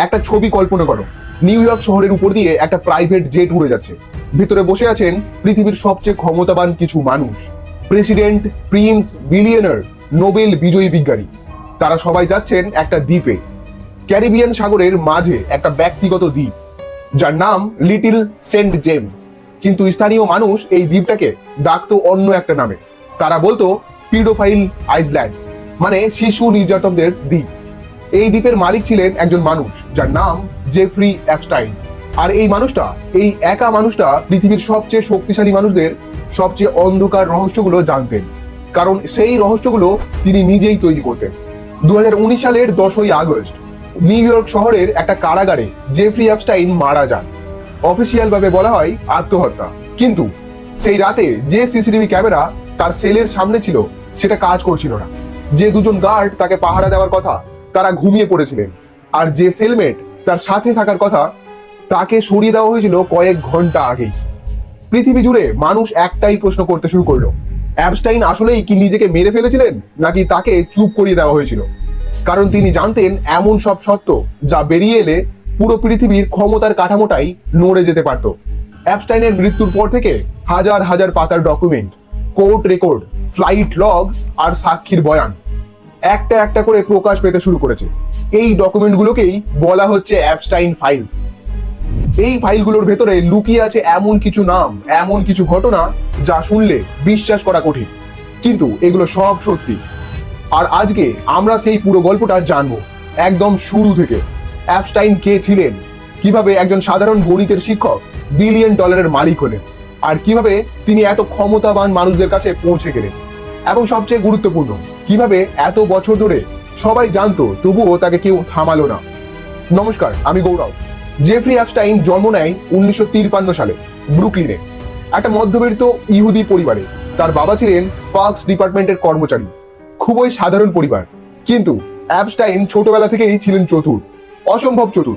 একটা ছবি কল্পনা করো। নিউ ইয়র্ক শহরের উপর দিয়ে একটা প্রাইভেট জেট উড়ে যাচ্ছে। ভিতরে বসে আছেন পৃথিবীর সবচেয়ে ক্ষমতাবান কিছু মানুষ। প্রেসিডেন্ট, প্রিন্স, বিলিয়নার, নোবেল বিজয়ী বিজ্ঞানী। তারা সবাই যাচ্ছেন একটা দ্বীপে। ক্যারিবিয়ান সাগরের মাঝে একটা ব্যক্তিগত দ্বীপ। যার নাম লিটল সেন্ট জেমস। কিন্তু স্থানীয় মানুষ এই দ্বীপটাকে ডাকতো অন্য একটা নামে। তারা বলতো পিডোফাইল আইসল্যান্ড মানে শিশু নির্যাতকদের দ্বীপ। এই দ্বীপের মালিক ছিলেন একজন মানুষ যার নাম জেফ্রি অ্যাপস্টাইন আর এই মানুষটা, এই একা মানুষটা পৃথিবীর সবচেয়ে শক্তিশালী মানুষদের সবচেয়ে অন্ধকার রহস্যগুলো জানতেন। কারণ সেই রহস্যগুলো তিনি নিজেই তৈরি করতেন। দু হাজার উনিশ সালের দশই আগস্ট, নিউ ইয়র্ক শহরের একটা কারাগারে জেফ্রি অ্যাপস্টাইন মারা যান। অফিসিয়াল ভাবে বলা হয় আত্মহত্যা। কিন্তু সেই রাতে যে সিসিটিভি ক্যামেরা তার সেলের সামনে ছিল, সেটা কাজ করছিল না। যে দুজন গার্ড তাকে পাহারা দেওয়ার কথা তারা ঘুমিয়ে পড়েছিলেন। আর যে সেলমেট তার সাথে থাকার কথা, তাকে সরিয়ে দেওয়া হয়েছিল কয়েক ঘণ্টা আগেই। পৃথিবী জুড়ে মানুষ একটাই প্রশ্ন করতে শুরু করল অ্যাবস্টাইন আসলেই কি নিজেকে মেরে ফেলেছিলেন, নাকি তাকে চুপ করিয়ে দেওয়া হয়েছিল? কারণ তিনি জানতেন এমন সব সত্য যা বেরিয়ে এলে পুরো পৃথিবীর ক্ষমতার কাঠামোটাই নড়ে যেতে পারত। অ্যাবস্টাইনের মৃত্যুর পর থেকে হাজার হাজার পাতার document court record flight log আর সাক্ষীর বয়ান। একটা একটা করে প্রকাশ পেতে শুরু করেছে। এই ডকুমেন্টগুলোকেই বলা হচ্ছে অ্যাবস্টাইন ফাইলস এই ফাইলগুলোর ভেতরে লুকিয়ে আছে এমন কিছু নাম, এমন কিছু ঘটনা যা শুনলে বিশ্বাস করা কঠিন। কিন্তু এগুলো সব সত্যি। আর আজকে আমরা সেই পুরো গল্পটা জানব একদম শুরু থেকে। অ্যাপস্টাইন কে ছিলেন? কীভাবে একজন সাধারণ গণিতের শিক্ষক বিলিয়ন ডলারের মালিক হলেন? আর কীভাবে তিনি এত ক্ষমতাবান মানুষদের কাছে পৌঁছে গেলেন? এবং সবচেয়ে গুরুত্বপূর্ণ কীভাবে এত বছর ধরে সবাই জানতো, তবুও তাকে কেউ থামালো না। নমস্কার, আমি গৌরব। জেফ্রি অ্যাপস্টাইন জন্ম নেয় উনিশশো তিরপান্ন সালে ব্রুকলিনে। একটা মধ্যবিত্ত ইহুদি পরিবারে। তার বাবা ছিলেন পার্কস ডিপার্টমেন্টের কর্মচারী। খুবই সাধারণ পরিবার। কিন্তু অ্যাপস্টাইন ছোটবেলা থেকেই ছিলেন চতুর, অসম্ভব চতুর।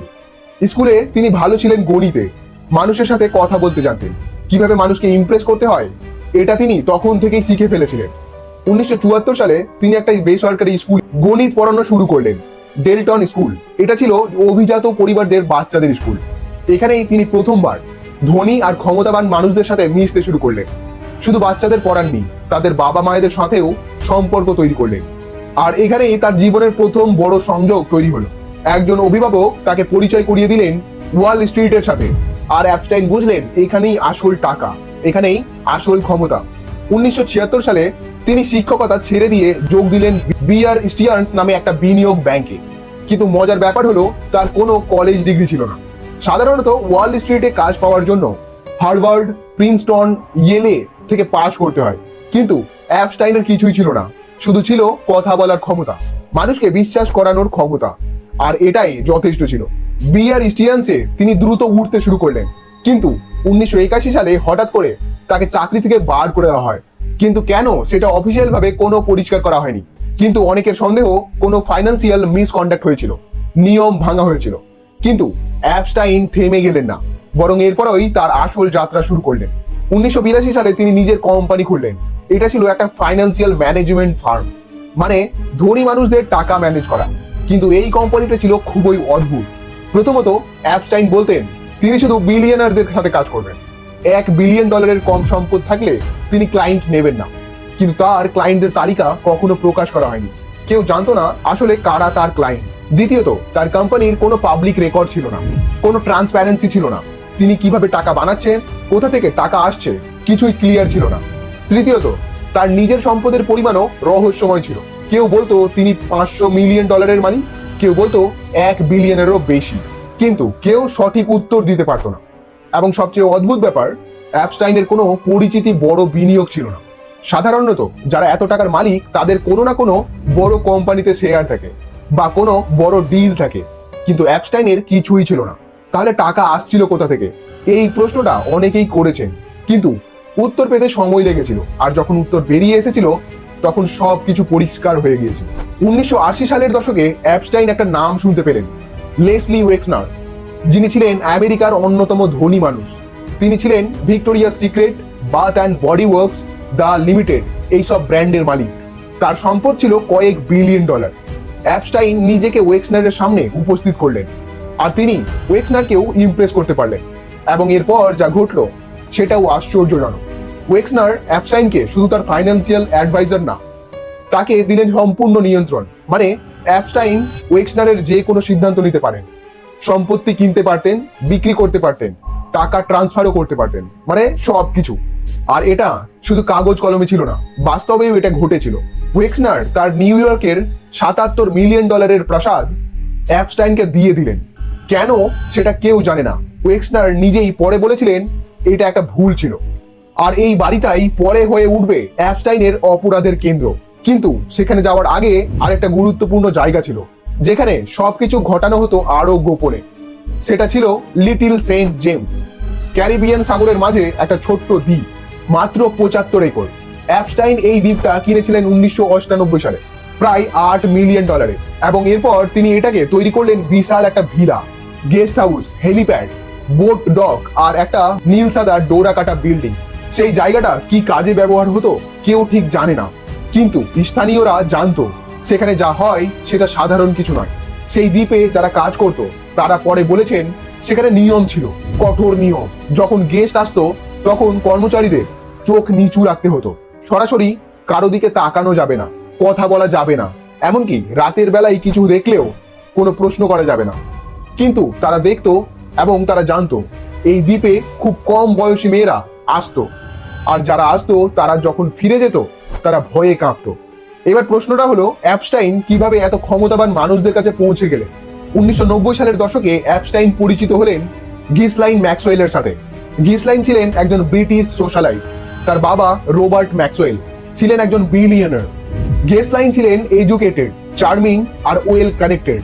স্কুলে তিনি ভালো ছিলেন গণিতে। মানুষের সাথে কথা বলতে জানতেন। কীভাবে মানুষকে ইমপ্রেস করতে হয়, এটা তিনি তখন থেকেই শিখে ফেলেছিলেন। উনিশশো চুয়াত্তর সালে তিনি একটা বেসরকারি স্কুল গণিত পড়ানো শুরু করলেন, ডেলটন স্কুল। এটা ছিল অভিজাত পরিবারদের বাচ্চাদের স্কুল। এখানেই তিনি প্রথমবার ধনী আর ক্ষমতাবান মানুষদের সাথে মিশতে শুরু করলেন। শুধু বাচ্চাদের পড়াননি তাদের বাবা মায়েদের সাথেও সম্পর্ক তৈরি করলেন। আর এখানেই তার জীবনের প্রথম বড় সংযোগ তৈরি হলো। একজন অভিভাবক তাকে পরিচয় করিয়ে দিলেন ওয়াল স্ট্রিটের সাথে। আর অ্যাপস্টাইন বুঝলেন, এখানেই আসল টাকা, এখানেই আসল ক্ষমতা। উনিশশো ছিয়াত্তর সালে তিনি শিক্ষকতা ছেড়ে দিয়ে যোগ দিলেন বিআর স্টিয়ার্নস নামে একটা বিনিয়োগ ব্যাংকে। কিন্তু মজার ব্যাপার হলো, তার কোনো কলেজ ডিগ্রি ছিল না। সাধারণত ওয়াল স্ট্রিটে কাজ পাওয়ার জন্য হার্ভার্ড প্রিন্সটন ইয়েলে থেকে পাশ করতে হয়। কিন্তু অ্যাপস্টাইনের কিছুই ছিল না। শুধু ছিল কথা বলার ক্ষমতা। মানুষকে বিশ্বাস করানোর ক্ষমতা। আর এটাই যথেষ্ট ছিল। বিআর স্টিয়ান্সে তিনি দ্রুত উঠতে শুরু করলেন। কিন্তু উনিশশো একাশি সালে হঠাৎ করে তাকে চাকরি থেকে বার করে দেওয়া হয়। কিন্তু কেন সেটা অফিসিয়াল ভাবে কোনো পরিষ্কার করা হয়নি। কিন্তু অনেকের সন্দেহ কোনো ফাইন্যান্সিয়াল মিসকন্ডাক্ট হয়েছিল, নিয়ম ভাঙা হয়েছিল। কিন্তু অ্যাপস্টাইন থেমে গেলেন না, বরং এরপরই তার আসল যাত্রা শুরু করলেন। উনিশশো বিরাশি সালে তিনি নিজের কোম্পানি খুললেন। এটা ছিল একটা ফাইন্যান্সিয়াল ম্যানেজমেন্ট ফার্ম মানে ধনী মানুষদের টাকা ম্যানেজ করা। কিন্তু এই কোম্পানিটা ছিল খুবই অদ্ভুত। প্রথমত অ্যাপস্টাইন বলতেন, তিনি শুধু বিলিয়নারদের সাথে কাজ করবেন। এক বিলিয়ন ডলারের কম সম্পদ থাকলে তিনি ক্লায়েন্ট নেবেন না। কিন্তু তার ক্লায়েন্টদের তালিকা কখনো প্রকাশ করা হয়নি। কেউ জানতো না আসলে কারা তার ক্লায়েন্ট দ্বিতীয়ত, তার কোম্পানির কোনো পাবলিক রেকর্ড ছিল না। কোনো ট্রান্সপ্যারেন্সি ছিল না। তিনি কীভাবে টাকা বানাচ্ছেন, কোথা থেকে টাকা আসছে, কিছুই ক্লিয়ার ছিল না। তৃতীয়ত, তার নিজের সম্পদের পরিমাণও রহস্যময় ছিল। কেউ বলতো তিনি পাঁচশো মিলিয়ন ডলারের মালিক। কেউ বলতো এক বিলিয়নেরও বেশি। কিন্তু কেউ সঠিক উত্তর দিতে পারতো না। এবং সবচেয়ে অদ্ভুত ব্যাপার, অ্যাপস্টাইনের কোনো পরিচিতি বড় বিনিয়োগ ছিল না। সাধারণত যারা এত টাকার মালিক, তাদের কোনো না কোনো বড় কোম্পানিতে শেয়ার থাকে বা কোনো বড় ডিল থাকে। কিন্তু অ্যাপস্টাইনের কিছুই ছিল না। তাহলে টাকা আসছিল কোথা থেকে? এই প্রশ্নটা অনেকেই করেছেন। কিন্তু উত্তর পেতে সময় লেগেছিল আর যখন উত্তর বেরিয়ে এসেছিল, তখন সব কিছু পরিষ্কার হয়ে গিয়েছিল। উনিশশো আশি সালের দশকে অ্যাপস্টাইন একটা নাম শুনতে পেলেন, লেসলি ওয়েক্সনার। যিনি ছিলেন আমেরিকার অন্যতম ধনী মানুষ। তিনি ছিলেন Victoria secret, bath and body works, the limited, এইসব ব্র্যান্ডের মালিক। তার সম্পদ ছিল কয়েক বিলিয়ন ডলার। অ্যাপস্টাইন নিজেকে ওয়েক্সনারের সামনে উপস্থিত করলেন, আর তিনি ওয়েক্সনারকেও ইমপ্রেস করতে পারলেন। এবং এরপর যা ঘটলো, সেটাও আশ্চর্যজনক। ওয়েক্সনার অ্যাপস্টাইনকে শুধু তার ফাইন্যান্সিয়াল অ্যাডভাইজার না, তাকে দিলেন সম্পূর্ণ নিয়ন্ত্রণ। মানে অ্যাপস্টাইন ওয়েক্সনারের যে কোনো সিদ্ধান্ত নিতে পারেন। সম্পত্তি কিনতে পারতেন, বিক্রি করতে পারতেন, টাকা ট্রান্সফারও করতে পারতেন মানে সব কিছু আর এটা শুধু কাগজ কলমে ছিল না, বাস্তবেও এটা ঘটেছিল। ওয়েক্সনার তার নিউ ইয়র্কের সাতাত্তর মিলিয়ন ডলারের প্রাসাদ অ্যাপস্টাইনকে দিয়ে দিলেন। কেন? সেটা কেউ জানে না। ওয়েক্সনার নিজেই পরে বলেছিলেন, এটা একটা ভুল ছিল। আর এই বাড়িটাই পরে হয়ে উঠবে অ্যাপস্টাইনের অপরাধের কেন্দ্র। কিন্তু সেখানে যাওয়ার আগে আরেকটা গুরুত্বপূর্ণ জায়গা ছিল। যেখানে সবকিছু ঘটানো হতো আরও গোপনে। সেটা ছিল লিটিল সেন্ট জেমস, ক্যারিবিয়ান সাগরের মাঝে একটা ছোট্ট দ্বীপ, মাত্র পঁচাত্তর একর। অ্যাপস্টাইন এই দ্বীপটা কিনেছিলেন উনিশশো সালে, প্রায় আট মিলিয়ন ডলারে। এবং এরপর তিনি এটাকে তৈরি করলেন বিশাল একটা villa, guest house, helipad, boat dock আর একটা নীল সাদা ডোরা কাটা বিল্ডিং। সেই জায়গাটা কি কাজে ব্যবহার হতো কেউ ঠিক জানে না। কিন্তু স্থানীয়রা জানতো সেখানে যা হয় সেটা সাধারণ কিছু নয়। সেই দ্বীপে যারা কাজ করত, তারা পরে বলেছেন সেখানে নিয়ম ছিল, কঠোর নিয়ম। যখন গেস্ট আসতো, তখন কর্মচারীদের চোখ নিচু রাখতে হতো। সরাসরি কারও দিকে তাকানো যাবে না, কথা বলা যাবে না। এমনকি রাতের বেলায় কিছু দেখলেও কোনো প্রশ্ন করা যাবে না। কিন্তু তারা দেখতো এবং তারা জানতো, এই দ্বীপে খুব কম বয়সী মেয়েরা আসতো। আর যারা আসতো, তারা যখন ফিরে যেত, তারা ভয়ে কাঁপতো। এবার প্রশ্নটা হলো, অ্যাপস্টাইন কীভাবে এত ক্ষমতাবান মানুষদের কাছে পৌঁছে গেলেন? উনিশশো সালের দশকে অ্যাপস্টাইন পরিচিত হলেন গিসলাইন ম্যাক্সওয়েলের সাথে। গিসলাইন ছিলেন একজন ব্রিটিশ সোশ্যালাইট। তার বাবা রোবার্ট ম্যাক্সওয়েল ছিলেন একজন বিলিয়নার। গেসলাইন ছিলেন এডুকেটেড, চার্মিং আর ওয়েল কানেক্টেড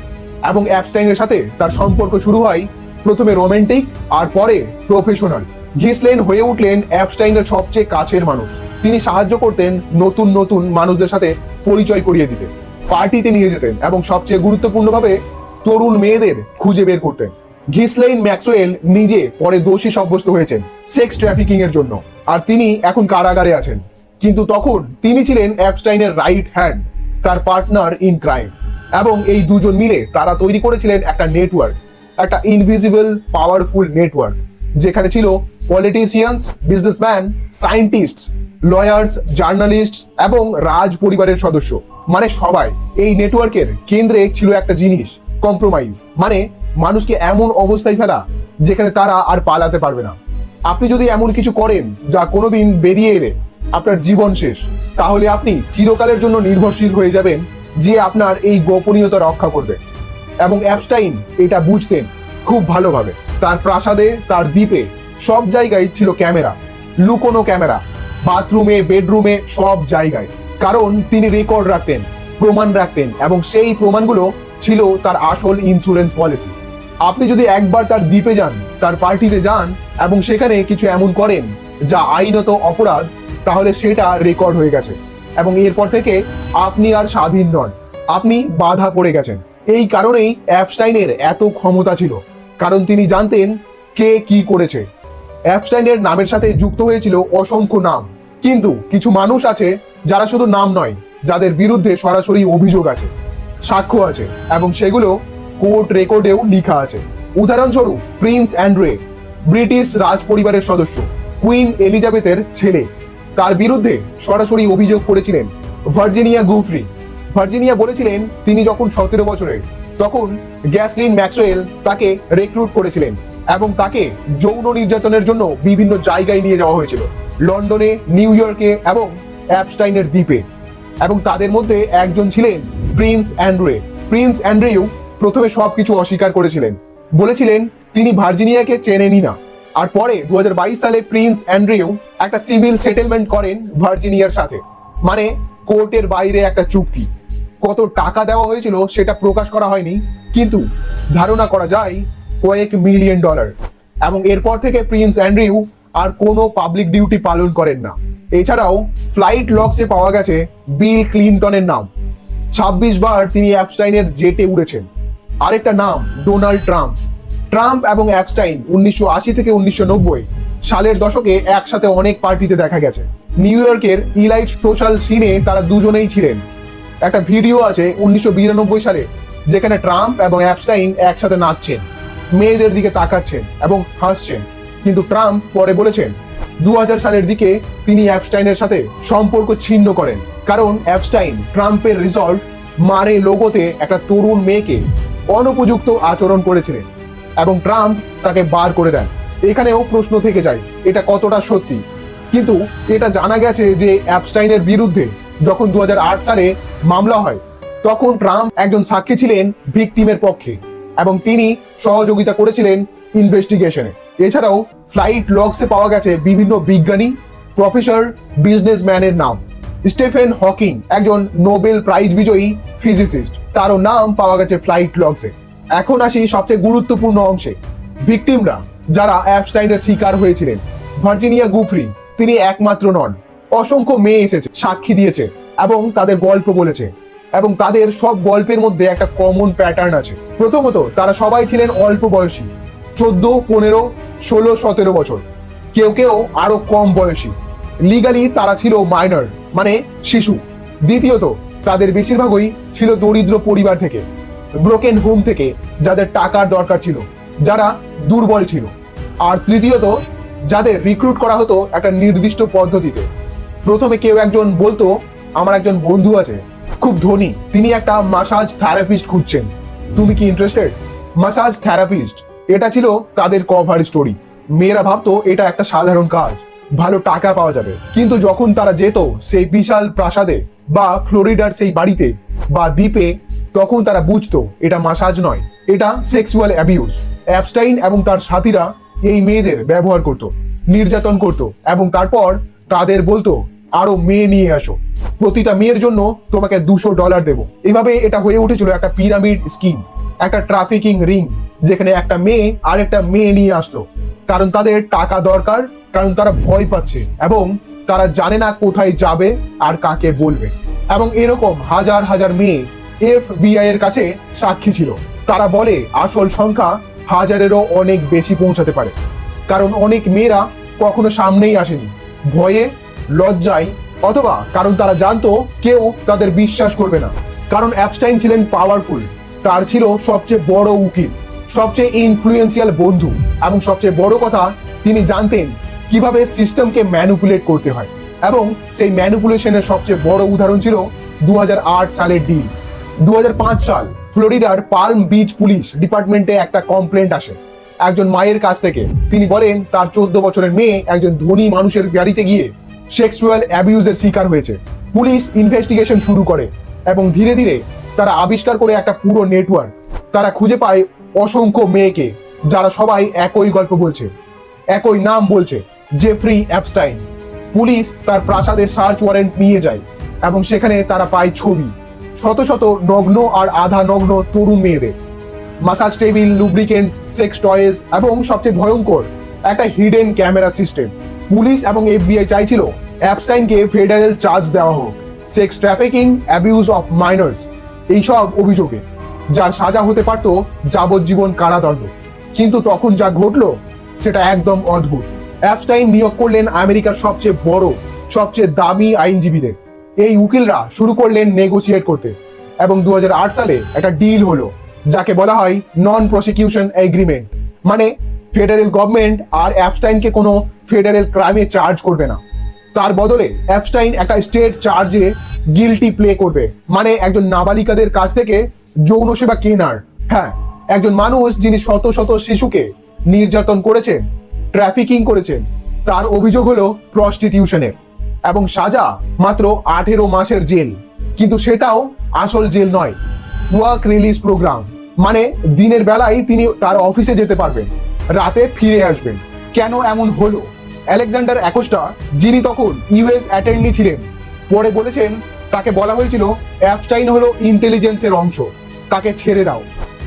এবং অ্যাপস্টাইনের সাথে তার সম্পর্ক শুরু হয় প্রথমে রোমান্টিক আর পরে প্রফেশনাল। গিসলেন হয়ে উঠলেন অ্যাপস্টাইনের সবচেয়ে কাছের মানুষ। তিনি সাহায্য করতেন নতুন নতুন মানুষদের সাথে পরিচয় করিয়ে দিতেন, পার্টিতে নিয়ে যেতেন এবং সবচেয়ে গুরুত্বপূর্ণভাবে তরুণ মেয়েদের খুঁজে বের করতেন। ঘিসলেইন ম্যাক্সওয়েল নিজে পরে দোষী সাব্যস্ত হয়েছেন সেক্স ট্রাফিকিং এর জন্য আর তিনি এখন কারাগারে আছেন। কিন্তু তখন তিনি ছিলেন অ্যাপস্টাইনের রাইট হ্যান্ড, তার পার্টনার ইন ক্রাইম এবং এই দুজন মিলে তারা তৈরি করেছিলেন একটা নেটওয়ার্ক, একটা ইনভিজিবল, পাওয়ারফুল নেটওয়ার্ক। যেখানে ছিল politicians businessman scientist lawyers journalist এবং রাজ পরিবারের সদস্য। মানে সবাই। এই নেটওয়ার্কের কেন্দ্রে ছিল একটা জিনিস কম্প্রোমাইজ মানে মানুষকে এমন অবস্থায় ফেলা যেখানে তারা আর পালাতে পারবে না। আপনি যদি এমন কিছু করেন যা কোনোদিন বেরিয়ে এলে আপনার জীবন শেষ, তাহলে আপনি চিরকালের জন্য নির্ভরশীল হয়ে যাবেন যে আপনার এই গোপনীয়তা রক্ষা করবে। এবং অ্যাপস্টাইন এটা বুঝতেন খুব ভালোভাবে। তার প্রাসাদে, তার দ্বীপে সব জায়গায় ছিল ক্যামেরা, লুকোনো ক্যামেরা, বাথরুমে, বেডরুমে সব জায়গায়। কারণ তিনি রেকর্ড রাখতেন, প্রমাণ রাখতেন এবং সেই প্রমাণগুলো ছিল তার আসল ইন্স্যুরেন্স পলিসি আপনি যদি একবার তার দ্বীপে যান, তার পার্টিতে যান এবং সেখানে কিছু এমন করেন যা আইনত অপরাধ, তাহলে সেটা রেকর্ড হয়ে গেছে এবং এরপর থেকে আপনি আর স্বাধীন নন। আপনি বাধা পড়ে গেছেন। এই কারণেই অ্যাপস্টাইনের এত ক্ষমতা ছিল। কারণ তিনি জানতেন কে কি করেছে। অ্যাপস্টাইনের নামের সাথে যুক্ত হয়েছিল অসংখ্য নাম। কিন্তু কিছু মানুষ আছে যারা শুধু নাম নয়, যাদের বিরুদ্ধে সরাসরি অভিযোগ আছে, সাক্ষ্য আছে এবং সেগুলো কোর্ট রেকর্ডেও লেখা আছে। উদাহরণস্বরূপ, প্রিন্স অ্যান্ড্রে, ব্রিটিশ রাজ পরিবারের সদস্য, কুইন এলিজাবেথের ছেলে। তার বিরুদ্ধে সরাসরি অভিযোগ করেছিলেন ভার্জিনিয়া গুফরি। ভার্জিনিয়া বলেছিলেন, তিনি যখন সতেরো বছরের তখন গ্যাসলিন ম্যাক্সওয়েল তাকে রেক্রুট করেছিলেন এবং তাকে যৌন নির্যাতনের জন্য বিভিন্ন জায়গায় নিয়ে যাওয়া হয়েছিল। লন্ডনে, নিউ ইয়র্কে এবং অ্যাপস্টাইনের দ্বীপে। এবং তাদের মধ্যে একজন ছিলেন প্রিন্স অ্যান্ড্রে প্রিন্স অ্যান্ড্রেও প্রথমে সবকিছু অস্বীকার করেছিলেন। বলেছিলেন, তিনি ভার্জিনিয়াকে চেনেনই না। আর পরে দু হাজার বাইশ সালে প্রিন্স অ্যান্ড্রিউ একটা সিভিল সেটেলমেন্ট করেন ভার্জিনিয়ার সাথে। মানে কোর্টের বাইরে একটা চুক্তি। কত টাকা দেওয়া হয়েছিল সেটা প্রকাশ করা হয়নি। কিন্তু ধারণা করা যায় কয়েক মিলিয়ন ডলার। এবং এরপর থেকে প্রিন্স অ্যান্ড্রিউ আর কোনো পাবলিক ডিউটি পালন করেন না। এছাড়াও ফ্লাইট লক্সে পাওয়া গেছে বিল ক্লিনটনের নাম। ছাব্বিশ বার তিনি অ্যাপস্টাইনের জেটে উড়েছেন। আরেকটা নাম, ডোনাল্ড ট্রাম্প। ট্রাম্প এবং অ্যাপস্টাইন উনিশশো আশি থেকে উনিশশো নব্বই সালের দশকে একসাথে অনেক পার্টিতে দেখা গেছে। নিউ ইয়র্কের ইলাইট সোশ্যাল সিনে তারা দুজনেই ছিলেন। একটা ভিডিও আছে উনিশশো বিরানব্বই সালে, যেখানে ট্রাম্প এবং অ্যাপস্টাইন একসাথে নাচছেন, মেয়েদের দিকে তাকাচ্ছেন এবং হাসছেন। কিন্তু ট্রাম্প পরে বলেছেন দু সালের দিকে তিনি অ্যাপস্টাইনের সাথে সম্পর্ক ছিন্ন করেন। কারণ অ্যাপস্টাইন ট্রাম্পের রিজল্ট মারে লোগোতে একটা তরুণ মেয়েকে অনুপযুক্ত আচরণ করেছিলেন এবং ট্রাম্প তাকে বার করে দেন। এখানেও প্রশ্ন থেকে যায়, এটা কতটা সত্যি? কিন্তু এটা জানা গেছে যে অ্যাপস্টাইনের বিরুদ্ধে যখন দু হাজার আট সালে মামলা হয়, তখন ট্রাম্প একজন সাক্ষী ছিলেন ভিকটিমের পক্ষে এবং তিনি সহযোগিতা করেছিলেন ইনভেস্টিগেশনে এছাড়াও ফ্লাইট লগসে পাওয়া গেছে বিভিন্ন বিজ্ঞানী, প্রফেসর বিজনেসম্যানের নাম। স্টেফেন হকিং একজন নোবেল প্রাইজ বিজয়ী ফিজিসিস্ট তারও নাম পাওয়া গেছে ফ্লাইট লগসে। এখন আসি সবচেয়ে গুরুত্বপূর্ণ অংশে। ভিকটিমরা, যারা অ্যাপস্টাইনের শিকার হয়েছিলেন, ভার্জিনিয়া গুফরি, তিনি একমাত্র নন। অসংখ্য মেয়ে এসেছে, সাক্ষী দিয়েছে এবং তাদের গল্প বলেছে এবং তাদের সব গল্পের মধ্যে একটা কমন প্যাটার্ন আছে। প্রথমত, তারা সবাই ছিলেন অল্প বয়সী, চোদ্দ, পনেরো, ষোলো, সতেরো বছর। কেউ কেউ আরও কম বয়সী। লিগালি তারা ছিল মাইনর মানে শিশু। দ্বিতীয়ত, তাদের বেশিরভাগই ছিল দরিদ্র পরিবার থেকে ব্রোকেন হোম থেকে, যাদের টাকার দরকার ছিল, যারা দুর্বল ছিল। আর তৃতীয়ত, যাদের রিক্রুট করা হতো একটা নির্দিষ্ট পদ্ধতিতে। প্রথমে কেউ একজন বলতো, আমার একজন বন্ধু আছে, খুব ধনী, তিনি একটা মাসাজ থেরাপিস্ট খুঁজছেন। তুমি কি ইন্টারেস্টেড মাসাজ থেরাপিস্ট এটা ছিল তাদের কভার স্টোরি মেয়েরা ভাবতো, এটা একটা সাধারণ কাজ, ভালো টাকা পাওয়া যাবে। কিন্তু যখন তারা যেত সেই বিশাল প্রাসাদে বা ফ্লোরিডার সেই বাড়িতে বা দ্বীপে, তখন তারা বুঝতো, এটা মাসাজ নয়, এটা সেক্সুয়াল অ্যাবিউজ অ্যাপস্টাইন এবং তার সাথীরা এই মেয়েদের ব্যবহার করত, নির্যাতন করত এবং তারপর তাদের বলতো, আরও মেয়ে নিয়ে আসো। প্রতিটা মেয়ের জন্য তোমাকে দুশো ডলার দেবো। এভাবে এটা হয়ে উঠেছিল একটা পিরামিড স্কিম, একটা ট্রাফিকিং রিং, যেখানে একটা মেয়ে আর একটা মেয়ে নিয়ে আসতো। কারণ তাদের টাকা দরকার, কারণ তারা ভয় পাচ্ছে এবং তারা জানে না কোথায় যাবে আর কাকে বলবে। এবং এরকম হাজার হাজার মেয়ে এফ এর কাছে সাক্ষী ছিল। তারা বলে, আসল সংখ্যা হাজারেরও অনেক বেশি পৌঁছাতে পারে। কারণ অনেক মেয়েরা কখনো সামনেই আসেনি। ভয়ে, লজ্জায় অথবা কারণ তারা জানতো কেউ তাদের বিশ্বাস করবে না। কারণ অ্যাপস্টাইন ছিলেন পাওয়ারফুল তার ছিল সবচেয়ে বড় উকিল, সবচেয়ে ইনফ্লুয়েন্সিয়াল বন্ধু এবং সবচেয়ে বড় কথা, তিনি জানতেন কীভাবে সিস্টেমকে ম্যানুপুলেট করতে হয় এবং সেই ম্যানুপুলেশনের সবচেয়ে বড় উদাহরণ ছিল দু হাজার আট সালের ডিল দু হাজার পাঁচ সাল, ফ্লোরিডার পাল্ম বিচ পুলিশ ডিপার্টমেন্টে একটা কমপ্লেন্ট আসে। একজন মায়ের কাছ থেকে। তিনি বলেন, তার চোদ্দ বছরের মেয়ে একজন ধনী মানুষের গাড়িতে গিয়ে সেক্সুয়াল অ্যাবিউজের শিকার হয়েছে। পুলিশ ইনভেস্টিগেশন শুরু করে এবং ধীরে ধীরে তারা আবিষ্কার করে একটা পুরো নেটওয়ার্ক তারা খুঁজে পায় অসংখ্য মেয়েকে, যারা সবাই একই গল্প বলছে, একই নাম বলছে জেফ্রি অ্যাপস্টাইন পুলিশ তার প্রাসাদে সার্চ ওয়ারেন্ট নিয়ে যায় এবং সেখানে তারা পায় ছবি। শত শত নগ্ন আর আধা নগ্ন তরুণ মেয়েদের। Massage table lubricants sex toys এবং সবচেয়ে ভয়ঙ্কর, একটা হিডেন ক্যামেরা সিস্টেম পুলিশ এবং এফবিআই চাইছিল অ্যাপস্টাইনকে ফেডারেল চার্জ দেওয়া হোক। Sex trafficking abuse of minors এইসব অভিযোগে। যার সাজা হতে পারত যাবজ্জীবন কারাদণ্ড। কিন্তু তখন যা ঘটলো, সেটা একদম অদ্ভুত। অ্যাপস্টাইন নিয়োগ করলেন আমেরিকার সবচেয়ে বড়, সবচেয়ে দামি আইনজীবীদের। এই উকিলরা শুরু করলেন নেগোসিয়েট করতে। এবং দু হাজার আট সালে একটা ডিল হলো। যাকে বলা হয় নন প্রসিকিউশন এগ্রিমেন্ট মানে ফেডারেল গভর্নমেন্ট আর অ্যাপস্টাইনকে কোনো ফেডারেল ক্রাইমে চার্জ করবে না। তার বদলে অ্যাপস্টাইন একটা স্টেট চার্জে গিলটি প্লে করবে। মানে একজন নাবালিকাদের কাছ থেকে যৌন সেবা কেনার। হ্যাঁ একজন মানুষ যিনি শত শত শিশুকে নির্যাতন করেছেন ট্রাফিকিং করেছেন, তার অভিযোগ হলো প্রস্টিটিউশনের এবং সাজা মাত্র আঠেরো মাসের জেল। কিন্তু সেটাও আসল জেল নয়। ওয়ার্ক রিলিজ প্রোগ্রাম মানে দিনের বেলায় তিনি তার অফিসে যেতে পারবেন, রাতে ফিরে আসবেন। কেন এমন হলো? আলেকজান্ডার অ্যাকোস্টা, যিনি তখন ইউএস অ্যাটেন্ডি ছিলেন, পরে বলেছেন, তাকে বলা হয়েছিল, অ্যাপস্টাইন হলো ইন্টেলিজেন্সের অংশ, তাকে ছেড়ে দাও।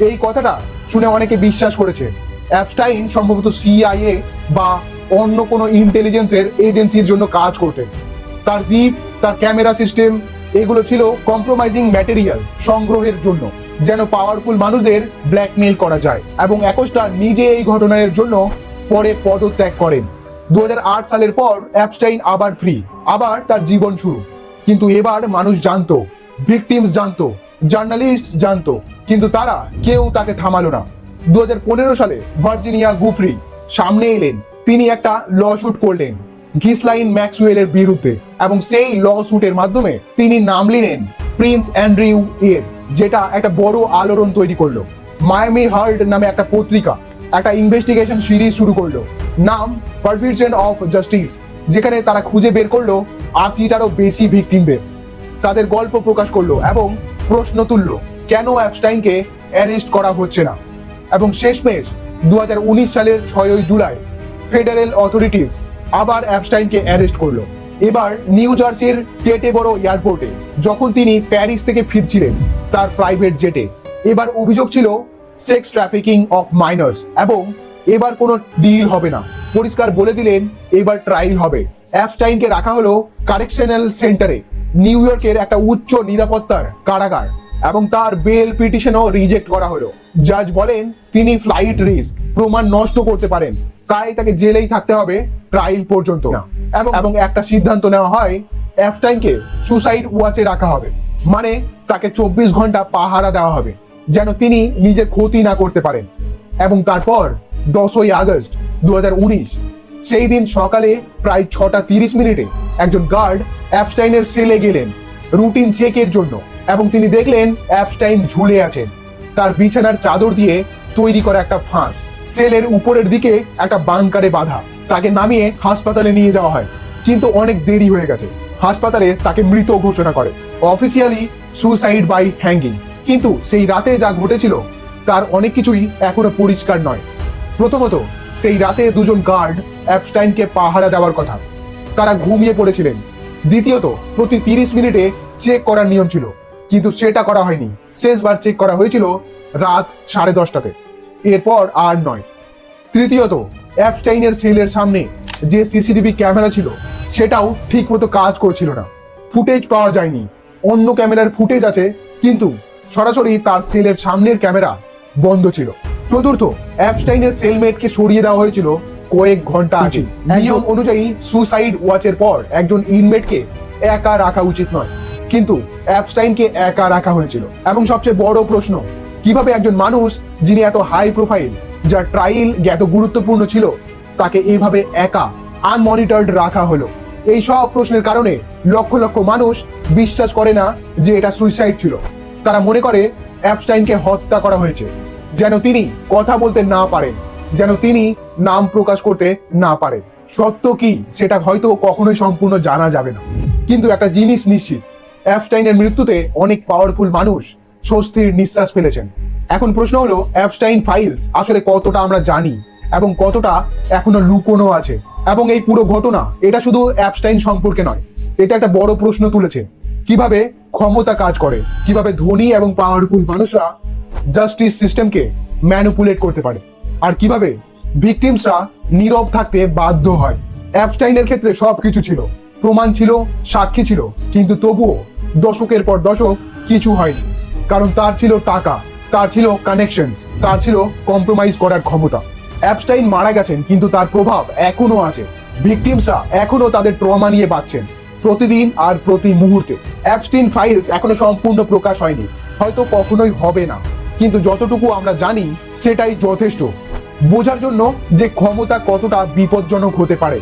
এই কথাটা শুনে অনেকে বিশ্বাস করেছে। অ্যাপস্টাইন সম্ভবত সিআইএ বা অন্য কোনো ইন্টেলিজেন্সের এজেন্সির জন্য কাজ করতেন। তার দ্বীপ, তার ক্যামেরা সিস্টেম এগুলো ছিল কম্প্রোমাইজিং ম্যাটেরিয়াল সংগ্রহের জন্য, যেন পাওয়ারফুল মানুষদের ব্ল্যাকমেল করা যায়। এবং অ্যাকোস্টা নিজে এই ঘটনার জন্য পরে পদত্যাগ করেন। দু হাজার আট সালের পর অ্যাপস্টাইন আবার ফ্রি আবার তার জীবন শুরু। কিন্তু এবার মানুষ জানতো ভিকটিমস জানতো জার্নালিস্ট জানতো, কিন্তু তারা কেউ তাকে থামালো না। দু হাজার পনেরো সালে ভার্জিনিয়া গুফরি সামনে এলেন। তিনি একটা ল শুট করলেন। ঘিসলাইন ম্যাক্সওয়েলের বিরুদ্ধে এবং সেই ল শুটের মাধ্যমে তিনি নাম নিলেন প্রিন্স অ্যান্ড্রিউ এর, যেটা একটা বড় আলোড়ন তৈরি করল। মায়ামি হার্ল্ড নামে একটা পত্রিকা, একটা ইনভেস্টিগেশন সিরিজ শুরু করল। নাম পারফিউশন অফ জাস্টিস যেখানে তারা খুঁজে বের করল আশিটারও বেশি ভিকটিমদের। তাদের গল্প প্রকাশ করল এবং প্রশ্ন তুললো, কেন অ্যাপস্টাইনকে অ্যারেস্ট করা হচ্ছে না? এবং শেষমেশ দু হাজার উনিশ সালের ছয়ই জুলাই ফেডারেল অথরিটিস আবার অ্যাপস্টাইনকে অ্যারেস্ট করল। এবার নিউ জার্সির টেটেবড়ো এয়ারপোর্টে, যখন তিনি প্যারিস থেকে ফিরছিলেন তার প্রাইভেট জেটে, এবার অভিযোগ ছিল সেক্স ট্রাফিকিং অফ মাইনার্স এবং এবার কোনো ডিল হবে না। পরিষ্কার বলে দিলেন, এবার ট্রায়াল হবে। অ্যাপস্টাইনকে রাখা হলো কারেকশনাল সেন্টারে, নিউ ইয়র্কের একটা উচ্চ নিরাপত্তার কারাগার। এবং তার বেল পিটিশনও রিজেক্ট করা হলো। জাজ বলেন তিনি ফ্লাইট রিস্ক প্রমাণ নষ্ট করতে পারেন। তাই তাকে জেলেই থাকতে হবে ট্রায়াল পর্যন্ত। এবং এবং একটা সিদ্ধান্ত নেওয়া হয় অ্যাপস্টাইনকে সুসাইড ওয়াচে রাখা হবে। মানে তাকে চব্বিশ ঘণ্টা পাহারা দেওয়া হবে যেন তিনি নিজের ক্ষতি না করতে পারেন। এবং তারপর দশই আগস্ট দু হাজার উনিশ সেই দিন সকালে প্রায় ছটা তিরিশ মিনিটে একজন গার্ড অ্যাপস্টাইনের সেলে গেলেন। রুটিন চেকের জন্য এবং তিনি দেখলেন অ্যাপস্টাইন ঝুলে আছেন। তার বিছানার চাদর দিয়ে তৈরি করা একটা ফাঁস। সেলের উপরের দিকে একটা বাংকারে বাঁধা। তাকে নামিয়ে হাসপাতালে নিয়ে যাওয়া হয়। কিন্তু অনেক দেরি হয়ে গেছে। হাসপাতালে তাকে মৃত ঘোষণা করে। Officially suicide by hanging. কিন্তু সেই রাতে যা ঘটেছিল, তার অনেক কিছুই এখনও পরিষ্কার নয়। প্রথমত, সেই রাতে দুজন গার্ড অ্যাপস্টাইনকে পাহারা দেওয়ার কথা। তারা ঘুমিয়ে পড়েছিলেন। দ্বিতীয়ত, প্রতি তিরিশ মিনিটে চেক করার নিয়ম ছিল, কিন্তু সেটা করা হয়নি। শেষবার চেক করা হয়েছিল রাত সাড়ে দশটাতে। এরপর আর নয়। তৃতীয়ত অ্যাপস্টাইনের সেলের সামনে যে সিসিটিভি ক্যামেরা ছিল, সেটাও ঠিক মতো কাজ করছিল না। ফুটেজ পাওয়া যায়নি। অন্য ক্যামেরার ফুটেজ আছে, কিন্তু সরাসরি তার সেলের সামনের ক্যামেরা বন্ধ ছিল। চতুর্থ অ্যাপস্টাইনের সেলমেটকে সরিয়ে দেওয়া হয়েছিল কয়েক ঘণ্টা আগে। নিয়ম অনুযায়ী সুসাইড ওয়াচের পর একজন ইনমেটকে একা রাখা উচিত নয়। কিন্তু অ্যাপস্টাইনকে একা রাখা হয়েছিল। এবং সবচেয়ে বড় প্রশ্ন কীভাবে একজন মানুষ যিনি এত হাই প্রোফাইল যার ট্রায়াল এত গুরুত্বপূর্ণ ছিল তাকে এইভাবে একা আনমনিটর্ড রাখা হলো? এই সব প্রশ্নের কারণে লক্ষ লক্ষ মানুষ বিশ্বাস করে না যে এটা সুইসাইড ছিল। তারা মনে করে অ্যাপস্টাইনকে হত্যা করা হয়েছে। যেন তিনি কথা বলতে না পারেন। যেন তিনি নাম প্রকাশ করতে না পারে। সত্য কি সেটা হয়তো কখনোই সম্পূর্ণ জানা যাবে না। কিন্তু একটা জিনিস নিশ্চিত, অ্যাপস্টাইনের মৃত্যুতে অনেক পাওয়ারফুল মানুষ স্বস্তির নিঃশ্বাস ফেলেছেন। এখন প্রশ্ন হলো, অ্যাপস্টাইন ফাইলস আসলে কতটা আমরা জানি এবং কতটা এখনও লুকোনো আছে? এবং এই পুরো ঘটনা, এটা শুধু অ্যাপস্টাইন সম্পর্কে নয়, এটা একটা বড় প্রশ্ন তুলেছে। কীভাবে ক্ষমতা কাজ করে, কীভাবে ধনী এবং পাওয়ারফুল মানুষরা জাস্টিস সিস্টেমকে ম্যানুপুলেট করতে পারে, আর কীভাবে ভিকটিমসরা নীরব থাকতে বাধ্য হয়। অ্যাপস্টাইনের ক্ষেত্রে সবকিছু ছিল। প্রমাণ ছিল, সাক্ষী ছিল, কিন্তু তবুও দশকের পর দশক কিছু হয়নি। কারণ তার ছিল টাকা, তার ছিল কানেকশন তার ছিল কম্প্রোমাইজ করার ক্ষমতা। অ্যাপস্টাইন মারা গেছেন, কিন্তু তার প্রভাব এখনও আছে। ভিকটিমসরা এখনও তাদের ট্রমা নিয়ে বাঁচছেন, প্রতিদিন আর প্রতি মুহূর্তে। অ্যাপস্টিন ফাইলস এখনও সম্পূর্ণ প্রকাশ হয়নি। হয়তো কখনোই হবে না। কিন্তু যতটুকু আমরা জানি, সেটাই যথেষ্ট। বোঝার জন্য যে ক্ষমতা কতটা বিপজ্জনক হতে পারে।